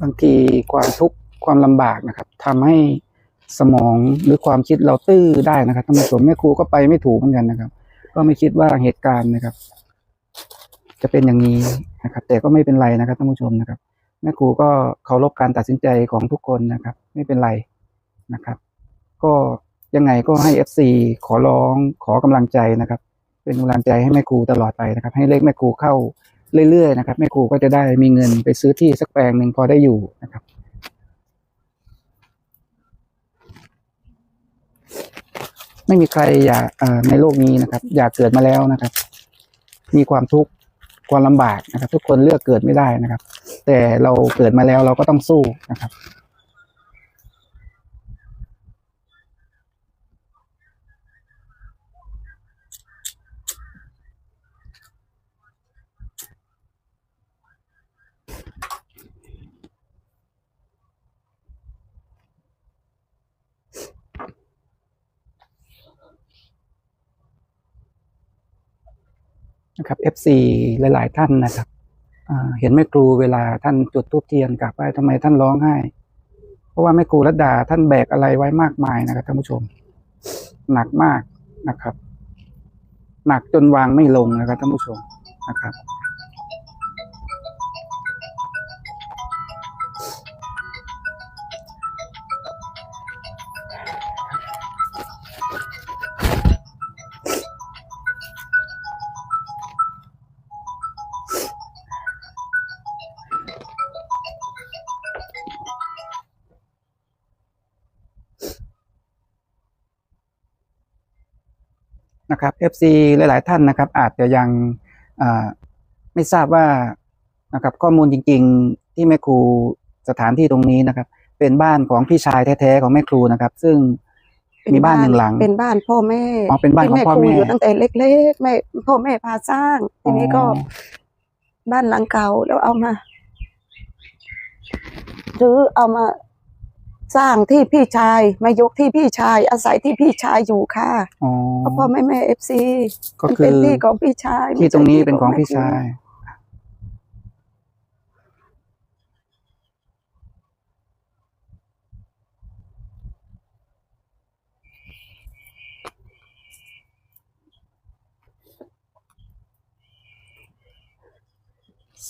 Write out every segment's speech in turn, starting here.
บางทีความทุกข์ความลำบากนะครับทำให้สมองหรือความคิดเราตื้อได้นะครับท่านผู้ชมแม่ครูก็ไปไม่ถูกเหมือนกันนะครับ ก็ไม่คิดว่าเหตุการณ์นะครับ จะเป็นอย่างนี้นะครับ แต่ก็ไม่เป็นไรนะครับท่านผู้ชมนะครับแม่ครูก็เคารพการตัดสินใจของทุกคนนะครับ ไม่เป็นไรนะครับ ก็ยังไงก็ให้ FC ขอร้องขอกำลังใจนะครับ เป็นกำลังใจให้แม่ครูตลอดไปนะครับ ให้เลขแม่ครูเข้า เรื่อยๆนะครับแม่ครูก็จะได้มีเงินไปซื้อที่สักแปลงหนึ่งพอได้อยู่นะครับ ไม่มีใครอยากในโลกนี้นะครับ อยากเกิดมาแล้วนะครับ มีความทุกข์ความลำบากนะครับ ทุกคนเลือกเกิดไม่ได้นะครับ แต่เราเกิดมาแล้วเราก็ต้องสู้นะครับ นะครับ FC หลาย ๆ ท่านนะครับเห็นแม่ครูเวลาท่านจุดทูปเทียนกลับไหว้ทำไมท่านร้องไห้ เพราะว่าแม่ครูรัดดาท่านแบกอะไรไว้มากมายนะครับท่านผู้ชม หนักมากนะครับ หนักจนวางไม่ลงนะครับท่านผู้ชมนะครับ นะครับ FC หลาย ๆ ท่านนะครับ อาจจะยังอ่าไม่ทราบว่านะครับข้อมูลจริง ๆ ที่แม่ครูสถานที่ตรงนี้นะครับ เป็นบ้านของพี่ชายแท้ ๆ ของแม่ครูนะครับ ซึ่งมีบ้านหนึ่งหลัง เป็นบ้านพ่อแม่อ๋อเป็นบ้านของที่พ่อครูแม่อยู่ตั้งแต่เล็กๆแม่พ่อแม่พาสร้างทีนี้ก็อ๋อบ้านหลังเก่าแล้วเอามาหรือเอามา สร้างที่พี่ชายมายกที่พี่ชาย อาศัยที่พี่ชายอยู่ค่ะอ๋อ เพราะพ่อแม่แม่เอฟซีก็มันคืเป็นอที่ของพี่ชายที่ตรงนี้เป็นของไม่พี่ใช่ที่ชาย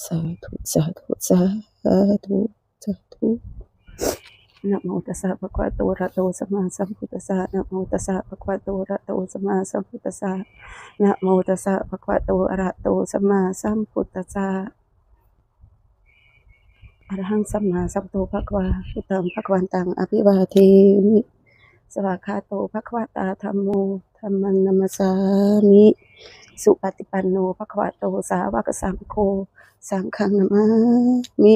สาธุสาธุสาธุสาธุ นะโมตัสสะภะคะวะโตอะระหะโตสัมมาสัมพุทธัสสะนะโมตัสสะภะคะวะโตอะระหะโตสัมมาสัมพุทธัสสะนะโมตัสสะภะคะวะโตอะระหะโตสัมมาสัมพุทธัสสะอรหังสัมมาสัมพุทโธภะคะวะพุทธังภะคะวันตังอภิวาเทมิสวากขาโตภะคะวะตาธัมโมธัมมังนัมสสามิสุปฏิปันโนภะคะวะโตสาวกสังโฆสังฆังนามามิ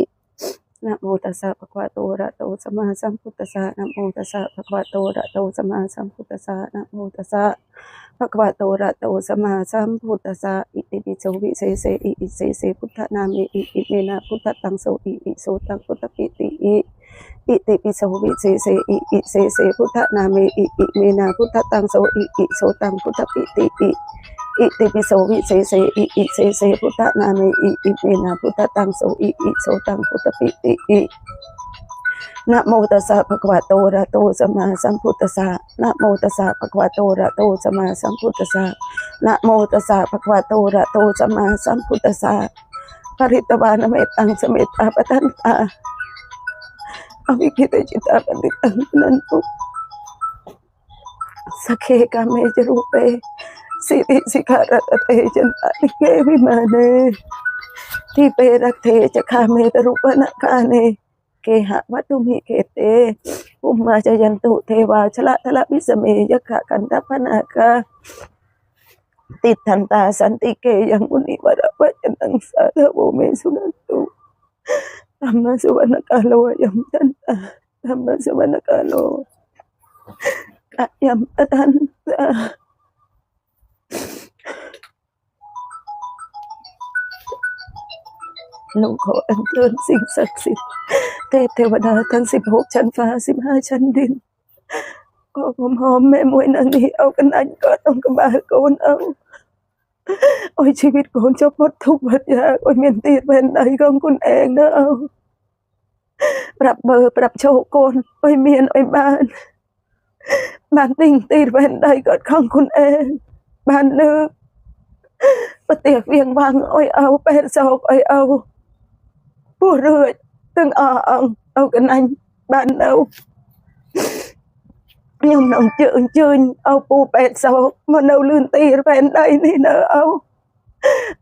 นะโมตัสสะภะคะวะโตอะระโตสัมมาสัมพุทธัสสะนะโมตัสสะภะคะวะโตอะระโตสัมมาสัมพุทธัสสะนะโมตัสสะภะคะวะโตอะระโตสัมมาสัมพุทธัสสะอิติปิโสวิเศษเสอิอิเสเสพุทธนามิอิอิเมนะพุทธตังโสอิอิโสตังพุทธปิติอิ อิติปิโสวิเศษอิอิเสเสพุทธนามิอิอิเมนะพุทธตังโสอิอิโสตังพุทธปิติอิอิติปิโสวิเศษอิอิเสเสพุทธนามิอิอิเมนะพุทธตังโสอิอิโสตังพุทธปิติอินะโมตัสสะภะคะวะโตระโตสัมมาสัมพุทธัสสะนะโมตัสสะภะคะวะโตระโตสัมมาสัมพุทธัสสะนะโมตัสสะภะคะวะโตระโตสัมมาสัมพุทธัสสะปริตวานเมตังสเมตาปทันตาอวิคิตจิตาปฏิตังนันตุสเมตตานิเกวิมาเนที่เปรักเทจะคาเมตรุปนตา จยันตุเทวาชละทละวิสเมยขะกันตพนากาติดทันตาสันติเกยังมุนิวระวัจนังสาธโวเมสุนันตุธรรมสุวรรณกาโลยัมตันตาธรรมสุวรรณกาโลกะยัมปตั นตาหนูขออัญเชิญสิ่งศักดิ์สิทธิ์เทพเทวดาทั้งสิบหกชั้นฟ้าสิบห้าชั้นดินก็ผมหอมแม่มวยนางนี้เอากันอันก็ต้องกระบาโกนเอาโอ้ยชีวิตโกนจบหมดทุกข์หมดยากโอ้ยเมียนตีดเป็นใดของคุณเองนะเอา ប្រាប់បើប្រាប់ចូលកូនអុយមានអុយបានបានទិញទីរវេនដៃគាត់ខំខ្លួនឯងបានលើកប្រទេសវៀងវាងអុយអោពេទ្យសោកអុយអោពោះរឿចទាំងអអងអូកណាញ់បាននៅខ្ញុំនឹងជើអញ្ជើញអោពូពេទ្យសោកមកនៅលឿនទីរវេនដៃនេះនៅអោ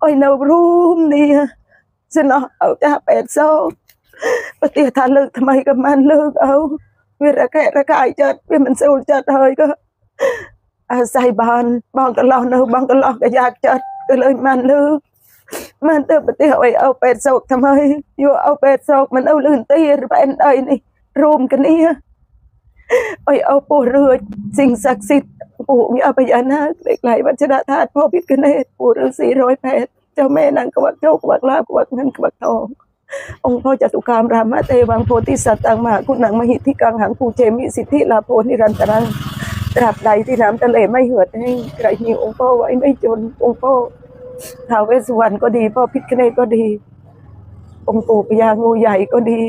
អុយនៅរូមនេះសិនអោចាស់ពេទ្យសោក ปฏิทานเลิกทำไมกับมันเลิกเอาเวลาแค่ระกายจัดเวลามันสูญจัดเฮยก็อาศัยบานบางก็ลองเนอบางก็ลองก็อยากจัดก็เลยมันเลิกมันเติมปฏิเอาเอาเป็ดโศกทำไมอยู่เอาเป็ดโศกมันเอาลื่นตีไปอันใดนี่รวมกันเนี่ยไอ้เอาปู่เรือสิ่งศักดิ์สิทธิ์ปู่มีอภัยนาคเด็กไหลวัชรธาตุพ่อพิฆเนศปู่ฤาษีร้อยแปดเจ้าแม่นางกวักโชคกวักลาบกวักเงินกวักทอง องค์พ่อจตุคามรามาเทวังโพธิสัตตังมหาคุณังมหิทธิกังหังภูเจมิสิทธิลาโพนิรันตรังตราบใดที่น้ำทะเลไม่เหือดแห้งใครมีองค์พ่อไว้ไม่จนองค์พ่อท้าวเวสสุวรรณก็ดีพ่อพิฆเนศก็ดี องค์ปู่พญางูใหญ่ก็ดี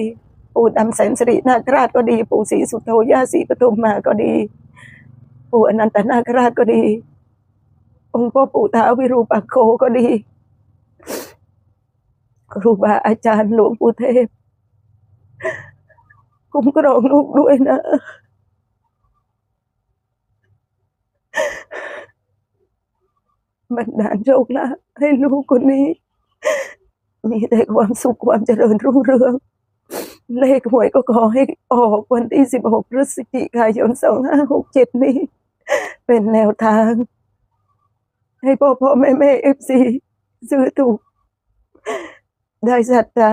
ปู่ดำแสนสิรินาคราชก็ดี ปู่ศรีสุโธย่าศรีปทุมมาก็ดี ปู่อนันตนาคราชก็ดี องค์พ่อปู่ท้าววิรูปักโคก็ดี ครูบาอาจารย์หลวงปู่เทพ คุ้มครองลูกด้วยนะ บันดาลโชคลาภให้ลูกคนนี้ มีแต่ความสุขความเจริญรุ่งเรืองเลขหวยก็ขอให้ออกวันที่ 16 พฤศจิกายน 2567 นี้ เป็นแนวทาง ให้พ่อพ่อแม่แม่เอฟซีซื้อถูก ได้ศรัทธา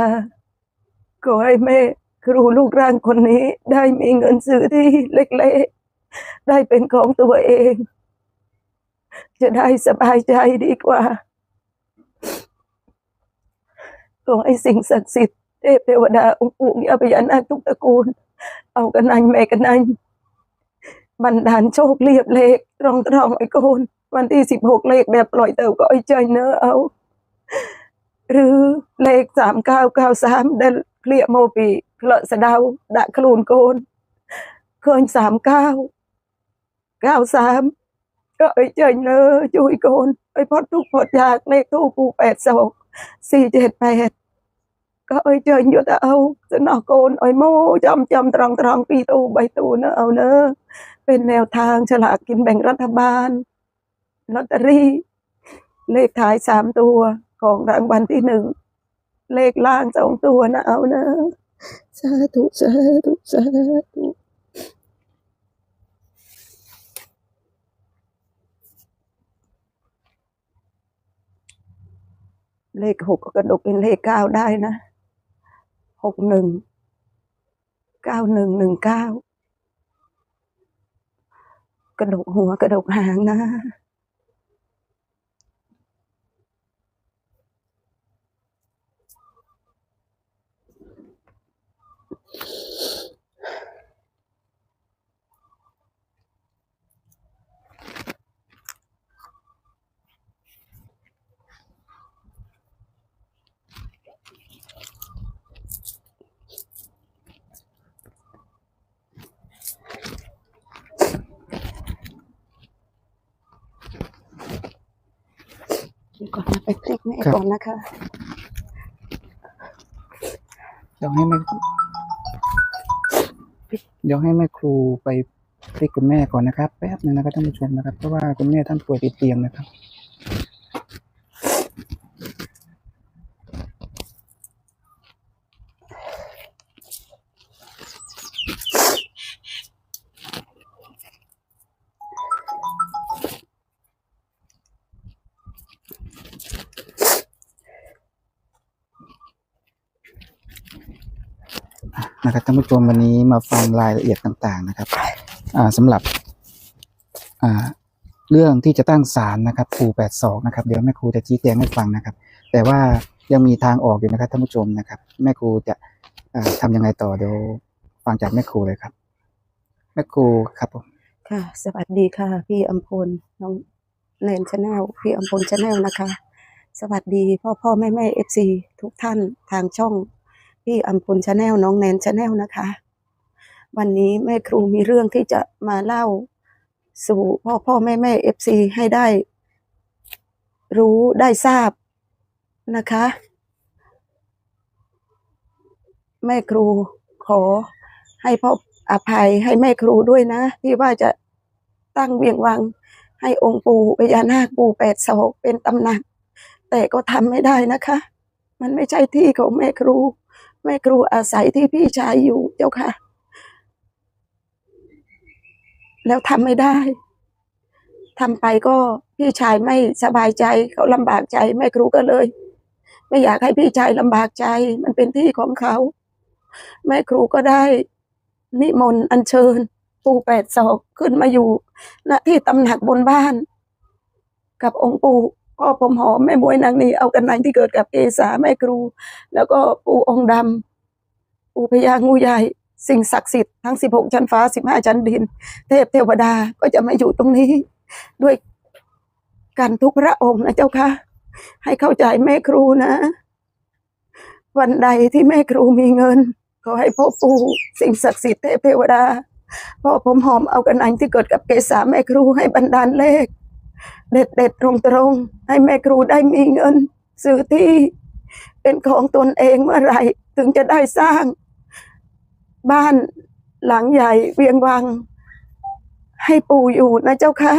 ขอให้แม่ครูลูกร่างคนนี้ ได้มีเงินซื้อที่เล็กๆ ได้เป็นของตัวเอง จะได้สบายใจดีกว่าขอให้สิ่งศักดิ์สิทธิ์เทพเทวดาองค์ปู่ย่าพญานาคทุกตระกูล เอากันนันแม่กันนันบันดาลโชคเรียบเลข รองตรองไอ้โกนวันที่สิบหกเลขแบบปล่อยเต่าก็ไอ้ใจเนอเอา หรือเลขสามเก้าเก้าสามเดนเคลียโมปีเพลสะดาวดะคลูนโกนเคยสามเก้าเก้าสามก็ไอ้เจยเนอจุยโกนไอ้พอดทุกพอดยากเลขทูปูแปดสองสี่เจ็ดแปดก็ไอ้เจยอยู่แต่เอาจะนอกโกนไอ้โมจำจำตรองตรองปีตูใบตูเนอะเอาเนอะเป็นแนวทางฉลากกินแบ่งรัฐบาลลอตเตอรี่เลขท้ายสามตัว ของรางวัลที่หนึ่ง เลขล่างสองตัวนะเอานะ สาธุ สาธุ สาธุเลขหกก็กระดกเป็นเลขเก้าได้นะหกหนึ่งเก้าหนึ่งหนึ่งเก้ากระดกหัวกระดกหางนะ เดี๋ยว ก่อนนะไปพลิกแม่ก่อนนะคะเดี๋ยวให้ม่เดี๋ยวให้แม่ครูไปพลิกคุณแม่ก่อนนะครับแป๊บนึงนะครับท่านผู้ชมนะครับเพราะว่าคุณแม่ท่านป่วยติดเตียงนะครับ นะครับท่านผู้ชมวันนี้มาฟังรายละเอียดต่างๆนะครับอ่าสำหรับเรื่องที่จะตั้งศาลนะครับครูแปดสองนะครับเดี๋ยวแม่ครูจะชี้แจงให้ฟังนะครับ แต่ว่ายังมีทางออกอยู่นะครับท่านผู้ชมนะครับ แม่ครูจะอ่าทำยังไงต่อเดี๋ยวฟังจากแม่ครูเลยครับ แม่ครูครับผมค่ะสวัสดีค่ะ พี่อัมพลน้องแนนชาแนลพี่อัมพลชาแนลนะคะ สวัสดีพ่อพ่อแม่แม่เอฟซีทุกท่านทางช่อง พี่อัมพลชาแนลน้องแนนชาแนลนะคะ วันนี้แม่ครูมีเรื่องที่จะมาเล่าสู่พ่อพ่อแม่แม่เอฟซีให้ได้ รู้ได้ทราบนะคะ แม่ครูขอให้พ่ออภัยให้แม่ครูด้วยนะ ที่ว่าจะตั้งเวียงวังให้องค์ปู่พญานาคปู่แปดศอกเป็นตำหนัก แต่ก็ทำไม่ได้นะคะ มันไม่ใช่ที่ของแม่ครู แม่ครูอาศัยที่พี่ชายอยู่เจ้าค่ะ แล้วทำไม่ได้ทำไปก็พี่ชายไม่สบายใจเขาลำบากใจแม่ครูก็เลย ไม่อยากให้พี่ชายลำบากใจ มันเป็นที่ของเขา แม่ครูก็ได้นิมนต์อัญเชิญ ปู่แปดศอกขึ้นมาอยู่ณที่ตำหนักบนบ้าน กับองค์ปู่ พ่อผมหอมแม่มวยนางนีเอากันในที่เกิดกับเอสาแม่ครู แล้วก็ปู่องค์ดำปู่พญางูใหญ่สิ่งศักดิ์สิทธิ์ทั้งสิบหกชั้นฟ้าสิบห้าชั้นดิน เทพเทวดาก็จะมาอยู่ตรงนี้ ด้วยกันทุกพระองค์นะเจ้าค่ะ ให้เข้าใจแม่ครูนะ วันใดที่แม่ครูมีเงิน ขอให้พ่อปู่สิ่งศักดิ์สิทธิ์เทพเทวดาพ่อผมหอมเอากันอันที่เกิดกับเกษาแม่ครูให้บันดาลเลข เด็ดเด็ดตรงตรงให้แม่ครูได้มีเงิน ซื้อที่เป็นของตนเองเมื่อไหร่ ถึงจะได้สร้าง บ้านหลังใหญ่เวียงวัง ให้ปู่อยู่นะเจ้าค่ะ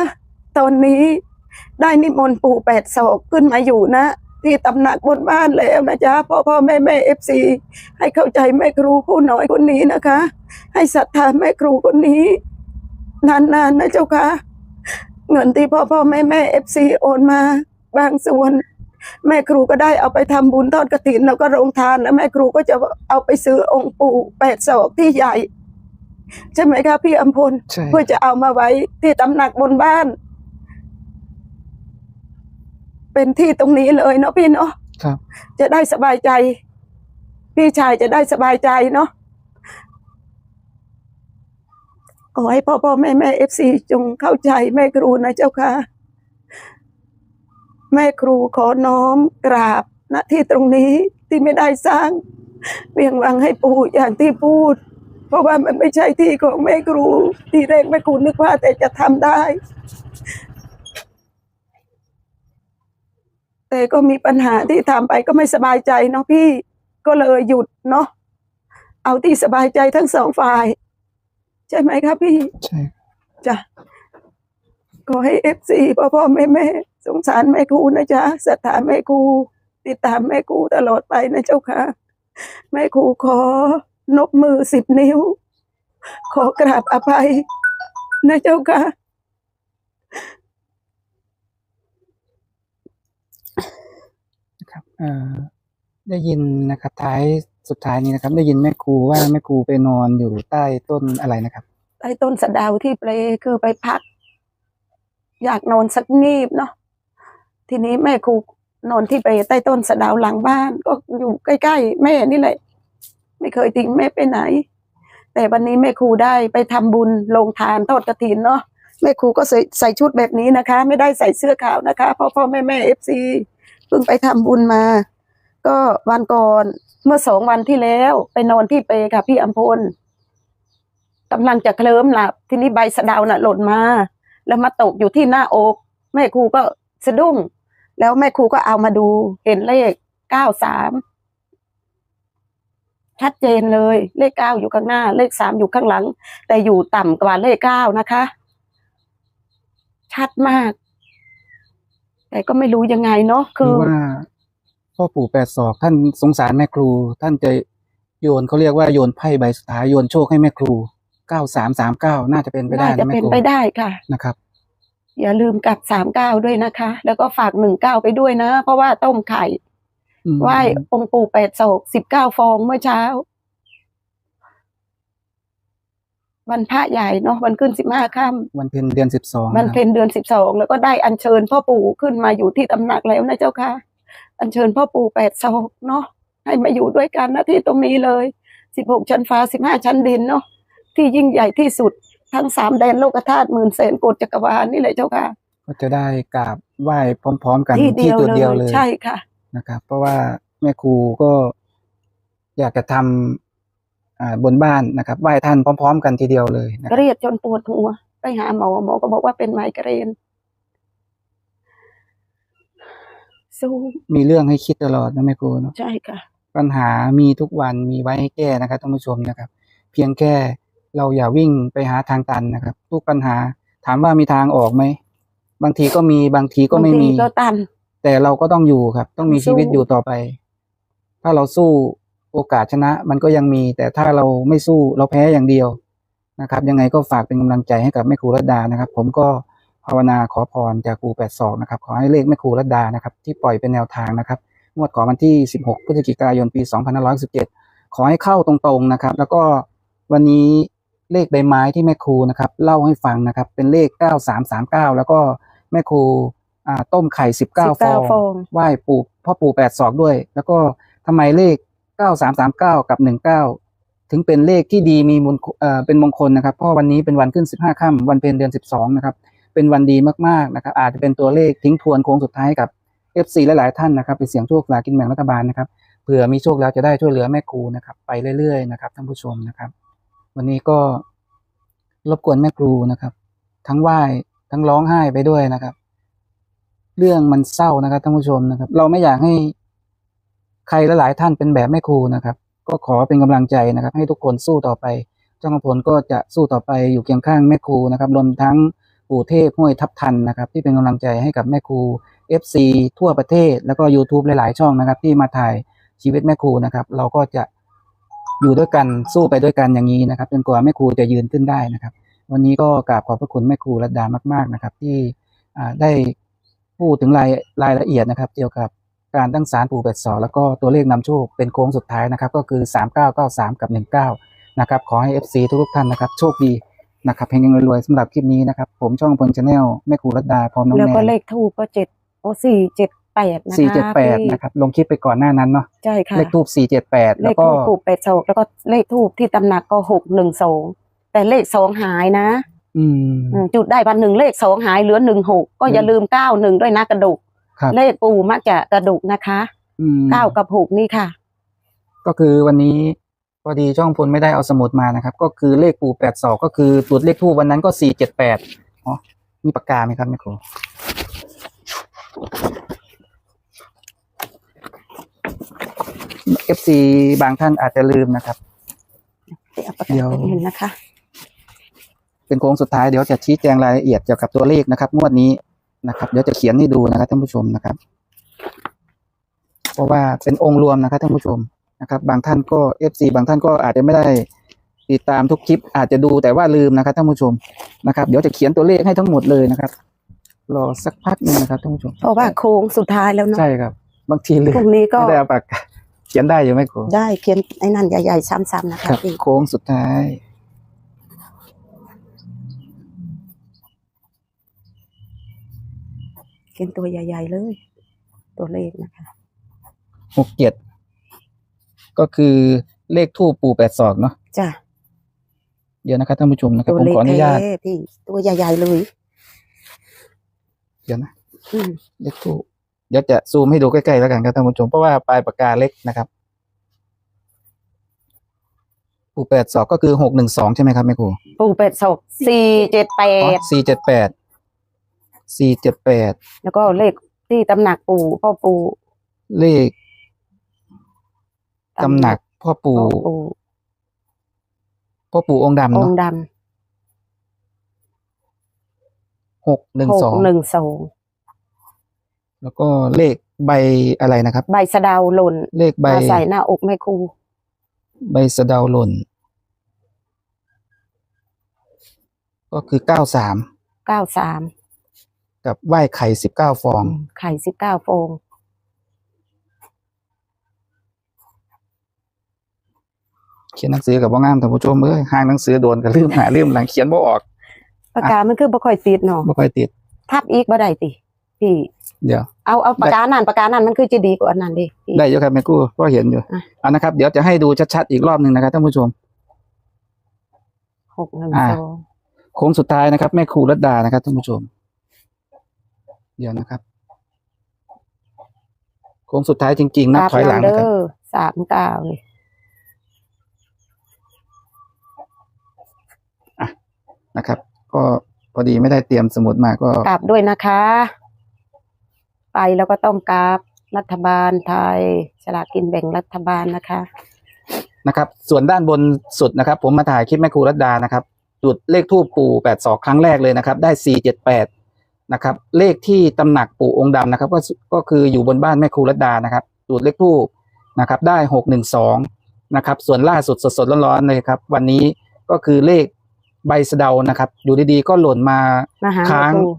ตอนนี้ได้นิมนต์ปู่แปดศอกขึ้นมาอยู่นะ ที่ตำหนักบนบ้านแล้วนะจ๊ะพ่อพ่อแม่แม่เอฟซีให้เข้าใจแม่ครูผู้น้อยคนนี้นะคะ ให้ศรัทธาแม่ครูคนนี้ นานๆนะเจ้าค่ะ เงินที่พ่อพ่อแม่แม่เอฟซีโอนมา บางส่วน แม่ครูก็ได้เอาไปทำบุญทอดกระถินแล้วก็โรงทานแล้วแม่ครูก็จะเอาไปซื้อองค์ปู่แปดศอกที่ใหญ่ ใช่ไหมคะพี่อัมพลใช่เพื่อจะเอามาไว้ที่ตำหนักบนบ้าน เป็นที่ตรงนี้เลยเนาะพี่เนาะครับจะได้สบายใจ พี่ชายจะได้สบายใจเนาะข อให้พ่อพ่อแม่แม่เอฟซีจงเข้าใจแม่ครูนะเจ้าค่ะ แม่ครูขอน้อมกราบณที่ตรงนี้ที่ไม่ได้สร้างเวียงวังให้ปู่อย่างที่พูด เพราะว่ามันไม่ใช่ที่ของแม่ครู ที่แรกแม่ครูนึกว่าแต่จะทำได้ แต่ก็มีปัญหาที่ทำไปก็ไม่สบายใจเนาะพี่ก็เลยหยุดเนาะเอาที่สบายใจทั้งสองฝ่าย ใช่ไหมครับพี่ใช่จ้ะขอให้เอฟซีพ่อพ่อแม่แม่สงสารแม่ครูนะจ๊ะศรัทธาแม่ครูติดตามแม่ครูตลอดไปนะเจ้าค่ะ แม่ครูขอนบมือสิบนิ้ว ขอกราบอภัย นะเจ้าค่ะ ครับเอ่อ ได้ยินนะครับท้ายสุดท้ายนี้นะครับ ได้ยินแม่ครูว่าแม่ครูไปนอนอยู่ใต้ต้นอะไรนะครับใต้ต้นสะเดาวที่เปลคือไปพัก อยากนอนสักงีบเนาะทีนี้แม่ครูนอนที่เปใต้ต้นสะเดาวหลังบ้าน ก็อยู่ใกล้ๆแม่นี่แหละ ไม่เคยทิ้งแม่ไปไหน แต่วันนี้แม่ครูได้ไปทำบุญลงทานทอดกระถินเนาะแม่ครูก็ใส่ใส่ชุดแบบนี้นะคะ ไม่ได้ใส่เสื้อขาวนะคะเพ่อพ่อแม่แม่เอฟซีเพิ่งไปทำบุญมา ก็วันก่อนเมื่อสองวันที่แล้วไปนอนที่เปค่ะพี่อัมพลกำลังจะเคลิ้มหลับทีนี้ใบสะดาวน่ะหล่นมา แล้วมาตกอยู่ที่หน้าอก แม่ครูก็สะดุ้ง แล้วแม่ครูก็เอามาดูเห็นเลขเก้าสามชัดเจนเลย เลขเก้าอยู่ข้างหน้า เลขสามอยู่ข้างหลัง แต่อยู่ต่ำกว่าเลขเก้านะคะ ชัดมาก แต่ก็ไม่รู้ยังไงเนาะคืออว่า พ่อปู่แปดศอกท่านสงสารแม่ครู ท่านจะโยนเขาเรียกว่าโยนไพ่ใบสุดท้ายโยนโชคให้แม่ครูเก้าสามสามเก้าน่าจะเป็นไปได้น่าจะนะแม่เป็นครูไปได้ค่ะ นะครับ อย่าลืมกลับสามเก้าด้วยนะคะ แล้วก็ฝากหนึ่งเก้าไปด้วยนะ เพราะว่าต้มไข่อืมไหว้องค์ปู่แปดโศกสิบเก้าฟองเมื่อเช้า วันพระใหญ่เนาะวันขึ้นสิบห้าค่วันเพ็ญเดือนสิบสองำวันเพ็ญเดือนสิบสองแล้วก็ได้อัญเชิญพ่อปู่ขึ้นมาอยู่ที่ตำหนักแล้วนะเจ้าค่ะ อัญเชิญพ่อปู่แปดโศกเนาะให้มาอยู่ด้วยกันนะที่ตรงนี้เลยสิบหกชั้นฟ้าสิบห้าชั้นดินเนาะที่ยิ่งใหญ่ที่สุดทั้งสามแดนโลกธาตุหมื่นแสนโกดจักรวาลนี่แหละเจ้าค่ะ ก็จะได้กราบไหว้พร้อม ๆ กันที่เดียวตัวเลเดียวยเลยใช่ค่ะนะครับ เพราะว่าแม่ครูก็อยากจะทำอ่าบนบ้านนะครับไหว้ท่านพร้อม ๆ กันทีเดียวเลยนะคเครับรียดจนปวดหัวไปหาหมอหมอก็บอกว่าเป็นไมเกรน สู้มีเรื่องให้คิดตลอดนะแม่ครูเนาะใช่ค่ะ ปัญหามีทุกวันมีไว้ให้แก้นะครับท่านผู้ชมนะครับ เพียงแค่เราอย่าวิ่งไปหาทางตันนะครับ ทุกปัญหาถามว่ามีทางออกไหมบางทีก็มีบางทีก็ไม่บางมีทีก็ตัน แต่เราก็ต้องอยู่ครับ ต้องมีต้องสู้ชีวิตอยู่ต่อไป ถ้าเราสู้โอกาสชนะ มันก็ยังมี แต่ถ้าเราไม่สู้เราแพ้อย่างเดียวนะครับ ยังไงก็ฝากเป็นกำลังใจให้กับแม่ครูรัตดานะครับ ผมก็ ภาวนาขอพรจากครูแปดศอกนะครับขอให้เลขแม่ครูรัตดานะครับที่ปล่อยเป็นแนวทางนะครับงวดของวันที่ 16 พฤศจิกายนปี 2517 ขอให้เข้าตรงๆนะครับ แล้วก็วันนี้เลขใบไม้ที่แม่ครูนะครับเล่าให้ฟังนะครับเป็นเลข 9339 แล้วก็แม่ครูอ่าต้มไข่ 19ฟองฟองไหว้ปู่พ่อปู่แปดศอกด้วย แล้วก็ทำไมเลข 9339 กับ 19 ถึงเป็นเลขที่ดีมีมงคลเอ่อเป็นมงคลนะครับเพราะวันนี้เป็นวันขึ้น 15ค่ำวันเพ็ญเดือน 12 นะครับ เป็นวันดีมากๆนะครับอาจจะเป็นตัวเลขทิ้งทวนโค้งสุดท้ายกับ FC หลายๆท่านนะครับไปเสียงโชคลากินแบ่งรัฐบาลนะครับเผื่อมีโชคแล้วจะได้ช่วยเหลือแม่ครูนะครับ ไปเรื่อยๆนะครับท่านผู้ชมนะครับ วันนี้ก็รบกวนแม่ครูนะครับ ทั้งไหว้ทั้งร้องไห้ไปด้วยนะครับ เรื่องมันเศร้านะครับท่านผู้ชมนะครับ เราไม่อยากให้ใครหลายๆท่านเป็นแบบแม่ครูนะครับ ก็ขอเป็นกำลังใจนะครับ ให้ทุกคนสู้ต่อไปเจ้ากำพลก็จะสู้ต่อไปอยู่เคียงข้างแม่ครูนะครับรวมทั้ง ปู่เทพห้วยทับทันนะครับ ที่เป็นกำลังใจให้กับแม่ครู FC ทั่วประเทศ แล้วก็ YouTube หลาย ๆ ช่องนะครับ ที่มาถ่ายชีวิตแม่ครูนะครับ เราก็จะอยู่ด้วยกันสู้ไปด้วยกันอย่างนี้นะครับจนกว่าแม่ครูจะยืนขึ้นได้นะครับ วันนี้ก็กราบขอบพระคุณแม่ครูรัตดามาก ๆนะครับ ที่ได้พูดถึงรายรายละเอียดนะครับ เกี่ยวกับการตั้งศาลปู่เป็ดสอแล้วก็ตัวเลขนำโชคเป็นโค้งสุดท้ายนะครับ ก็คือ 3993 กับ 19 นะครับ ขอให้ FC ทุกท่านนะครับ โชคดี นะครับเฮงๆรวยๆสำหรับคลิปนี้นะครับ ผมช่องพลชาแนลแม่ครูรัตดาพร้อมน้องแล้วแนก็นเลขทูปก็เจ็ดโอ้สี่เจ็ดแปดนะคะสี่เจ็ดแปดที่นะครับลงคลิปไปก่อนหน้านั้นเนาะใช่ค่ะ เลขทูบสี่เจ็ดแปดเลแล้วขก็ ทูปปูเป็ดโศกแล้วก็เลขทูปที่ตำหนักก็หกหนึ่งสองแต่เลขสองหายนะอืม อืมจุดได้วันหนึ่งเลขสองหายเหลือหนึ่งหกก็อย่าลืมเก้าหนึ่งด้วยนะกระดูกครับ เลขปูมักจะกระดูกนะคะอืมเก้ากับหกนี่ค่ะ ก็คือวันนี้ พอดีช่องพลไม่ได้เอาสมุดมานะครับ ก็คือเลขปู่แปดสองก็คือจุดเลขทูบวันนั้นก็สี่เจ็ดแปดอ๋อมีปากกาไหมครับแม่ครูเอฟซีบางท่านอาจจะลืมนะครับ เดี๋ยวเอาปากกาเดี๋ยวเห็นนะคะ เป็นโค้งสุดท้ายเดี๋ยวจะชี้แจงรายละเอียดเกี่ยวกับตัวเลขนะครับ งวดนี้นะครับ เดี๋ยวจะเขียนให้ดูนะครับท่านผู้ชมนะครับ เพราะว่าเป็นองค์รวมนะครับท่านผู้ชม นะครับ บางท่านก็เอฟซีบางท่านก็อาจจะไม่ได้ติดตามทุกคลิป อาจจะดูแต่ว่าลืมนะครับท่านผู้ชมนะครับ เดี๋ยวจะเขียนตัวเลขให้ทั้งหมดเลยนะครับรอสักพักหนึงนะครับท่านผู้ชมเพราะว่าโค้งสุดท้ายแล้วเนาะ ใช่ครับ บางทีลืพรุ่มงนี้ก็ ไม่ได้เอาปากกาเขียนได้อยู่ไหมครู ได้เขียนไอ้นั่นใหญ่ๆซ้ำๆนะคคะรับพี่โค้งสุดท้าย เขียนตัวใหญ่ๆเลย ตัวเลขนะคะหกเจ็ด ก็คือเลขทูปปู่แปดศอกเนาะจ้ะเดี๋ยวนะครับท่านผู้ชมนะครับตัวผมเลขขออนุญาตแท้พี่ตัวใหญ่ๆเลย เดี๋ยวนะอืมเลขทูปเดี๋ยวจะซูมให้ดูใกล้ๆแล้วกันครับท่านผู้ชมเพราะว่าปลายปากกาเล็กนะครับ ปู่แปดศอกก็คือหกหนึ่งสองใช่ไหมครับแม่ครูปูเป็ดศกสี่เจ็ดแปดสี่เจ็ดแปดสี่เจ็ดแปดแล้วก็เลขที่ตำหนักปู่พ่อปู่เลข ตำหนักพ่อพ่ปู่อปู่พ่อปู่องค์ดำอเนาะงค์ดหกหนึ่ำงหสกองหนึ่งสองแล้วก็เลขใบอะไรนะครับ ใบสะเดาหล่นเลขใบมาใส่หน้าอกแม่ครูใบสะเดาหล่น ก็คือเก้าสามเก้าสามกับไหว้ไข่สิบเก้าฟอง ไข่สิบเก้าฟอง เขียนหนังสือกับว่างามท่านผู้ชมเอ้ยห่างหนังสือโดนกับลืมหาลืมหลังเขียนบ่ออกปากกามันคือบ่ค่อยติดเนาะบ่ค่อยติดทับอีกบ่ได้ติพี่เดี๋ยวเอาเอาปากกานั่นปากกานั่นมันคือจะดีกว่าอันนั้นดิพี่ได้เยอะครับแม่กู้ก็เห็นอยู่อะเอานะครับเดี๋ยวจะให้ดูชัดๆอีกรอบหนึ่งนะครับท่านผู้ชมหกหนึ่งอ่าสองโค้งสุดท้ายนะครับ แม่ครูรัตดานะครับท่านผู้ชม เดี๋ยวนะครับโค้งสุดท้ายจริงๆนับถอยหลังเด้นะครับอสามเก้าเลย นะครับ ก็พอดีไม่ได้เตรียมสมุดมาก็กราบด้วยนะคะ ไปแล้วก็ต้องกราบรัฐบาลไทยฉลากกินแบ่งรัฐบาลนะคะ นะครับ ส่วนด้านบนสุดนะครับ ผมมาถ่ายคลิปแม่ครูรัตดานะครับ จุดเลขทูปปู่แปดสองครั้งแรกเลยนะครับ ได้สี่เจ็ดแปดนะครับ เลขที่ตำหนักปู่องค์ดำนะครับ ก็ก็คืออยู่บนบ้านแม่ครูรัตดานะครับ จุดเลขทูปนะครับ ได้หกหนึ่งสองนะครับ ส่วนล่าสุดสดๆร้อนๆเลยครับ วันนี้ก็คือเลข ใบสะเดานะครับ อยู่ดีๆก็หล่นมามาหาค้าง แม่ครู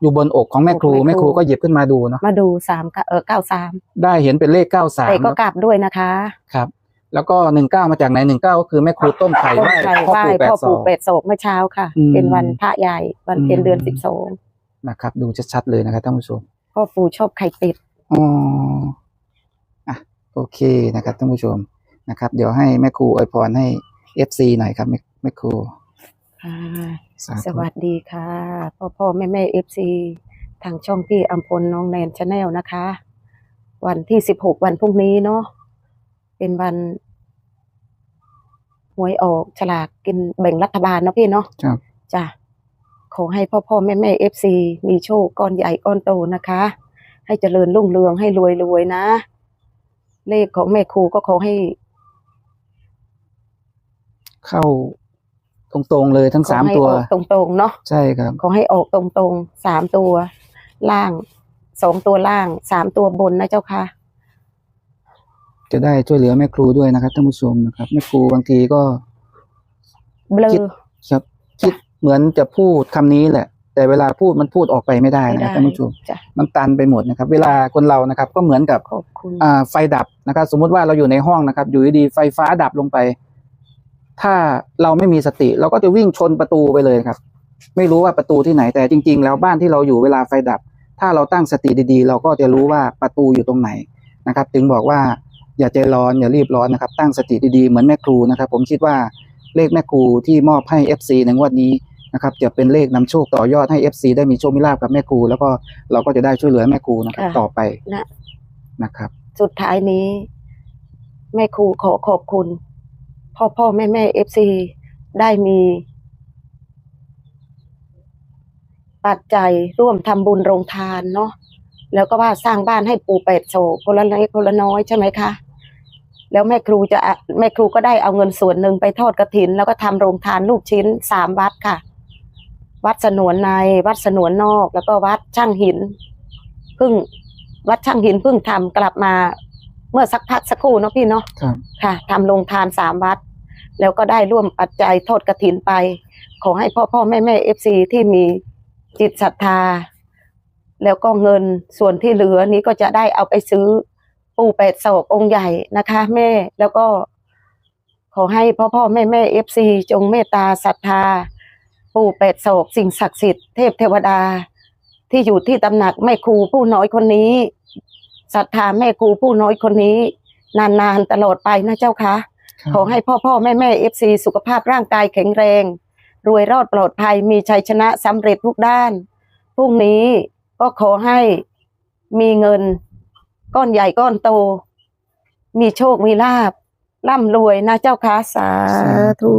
อยู่บนอกของแม่ครูอกแม่แม่คครู รูก็หยิบขึ้นมาดูเนาะมาดูสามเออเก้าสามได้เห็นเป็นเลขเก้าสามแต่ก็กราบด้วยนะคะครับ แล้วก็หนึ่งเก้ามาจากไหนหนึ่งเก้าก็คือแม่ครูต้มไข่ต้ไหว้นไทรพ่อไหว้ปู่แปดพ่อสอปู่งเป็ดโศกเมื่อเช้าค่ะ อืมเป็นวันพระใหญ่วันเพ็ญอืม เดือนสิบสองนะครับ ดูชัดๆเลยนะครับท่านผู้ชม พ่อปู่ชอบไข่เป็ด อ๋ออะโอเคนะครับท่านผู้ชมนะครับ เดี๋ยวให้แม่ครูอวยพรให้เอฟซีหน่อยครับแม่แม่ครู ค่ะสาสธุวัสดีค่ะพ่อพ่อแม่แม่เอฟซีทางช่องพี่อัมพลน้องแนนชาแนลนะคะ วันที่สิบหกวันพรุ่งนี้เนาะเป็นวันหวยออกฉลากกินแบ่งรัฐบาลเนาะพี่เนาะครับ จ้ะขอให้พ่อพ่อแม่แม่เอฟซีมีโชคก้อนใหญ่ก้อนโตนะคะ ให้เจริญรุ่งเรืองให้รวยรวยๆนะ เลขของแม่ครูก็ขอให้เข้า ตรงๆเลยทั้งขอสามให้ตัวออกตรงๆเนาะใช่ครับ ขอให้ออกตรงๆสามตัว ล่างสองตัวล่างสามตัวบนนะเจ้าค่ะ จะได้ช่วยเหลือแม่ครูด้วยนะครับท่านผู้ชมนะครับแม่ครูบางทีก็ เบลอ คิด ครับคิดเหมือนจะพูดคำนี้แหละ แต่เวลาพูดมันพูดออกไปไม่ได้ไม่นะครับได้ท่านผู้ชมจ้ะ มันตันไปหมดนะครับ เวลาคนเรานะครับ ก็เหมือนกับขอบคุณ อ่าไฟดับนะครับ สมมุติว่าเราอยู่ในห้องนะครับ อยู่ดีๆไฟฟ้าดับลงไป ถ้าเราไม่มีสติ เราก็จะวิ่งชนประตูไปเลยครับ ไม่รู้ว่าประตูที่ไหนแต่จริง ๆ แล้วบ้านที่เราอยู่เวลาไฟดับ ถ้าเราตั้งสติดีๆ เราก็จะรู้ว่าประตูอยู่ตรงไหนนะครับ ถึงบอกว่าอย่าใจร้อนอย่ารีบร้อนนะครับ ตั้งสติดีๆเหมือนแม่ครูนะครับ ผมคิดว่าเลขแม่ครูที่มอบให้ FC ในงวดนี้นะครับจะเป็นเลขนำโชคต่อยอดให้ FC ได้มีโชคมีลาภกับแม่ครู แล้วก็เราก็จะได้ช่วยเหลือแม่ครูนะครับต่อไปนะนะครับ สุดท้ายนี้ แม่ครูขอขอบคุณ พ่อพ่อแม่แม่เอฟซีได้มีปัจจัยร่วมทำบุญโรงทานเนาะแล้วก็ว่าสร้างบ้านให้ปู่เป็ดโศกคนละน้อยคนละน้อยใช่ไหมคะ แล้วแม่ครูจะแม่ครูก็ได้เอาเงินส่วนหนึ่งไปทอดกระถิน แล้วก็ทำโรงทานลูกชิ้นสามวัดค่ะ วัดสนวนในวัดสนวนนอก แล้วก็วัดช่างหินเพิ่งวัดช่างหินเพิ่งทำกลับมา เมื่อสักพักสักครู่เนาะพี่เนาะครับค่ะทำโรงทานสามวัด แล้วก็ได้ร่วมปัจจัยโทษกระถินไป ขอให้พ่อพ่อแม่แม่เอฟซีที่มีจิตศรัทธา แล้วก็เงินส่วนที่เหลือนี้ก็จะได้เอาไปซื้อปู่แปดโศกองค์ใหญ่นะคะ แม่แล้วก็ ขอให้พ่อพ่อแม่แม่เอฟซีจงเมตตาศรัทธา ปู่แปดโศกสิ่งศักดิ์สิทธิ์เทพเทวดา ที่อยู่ที่ตำหนักแม่ครูผู้น้อยคนนี้ศรัทธาแม่ครูผู้น้อยคนนี้ นานๆตลอดไปนะเจ้าค่ะ ขอให้พ่อพ่อแม่แม่เอฟซีสุขภาพร่างกายแข็งแรง รวยรอดปลอดภัยมีชัยชนะสำเร็จทุกด้านพรุ่งนี้ก็ขอให้มีเงิน ก้อนใหญ่ก้อนโต มีโชคมีลาบร่ำรวยนะเจ้าค้าสาธุ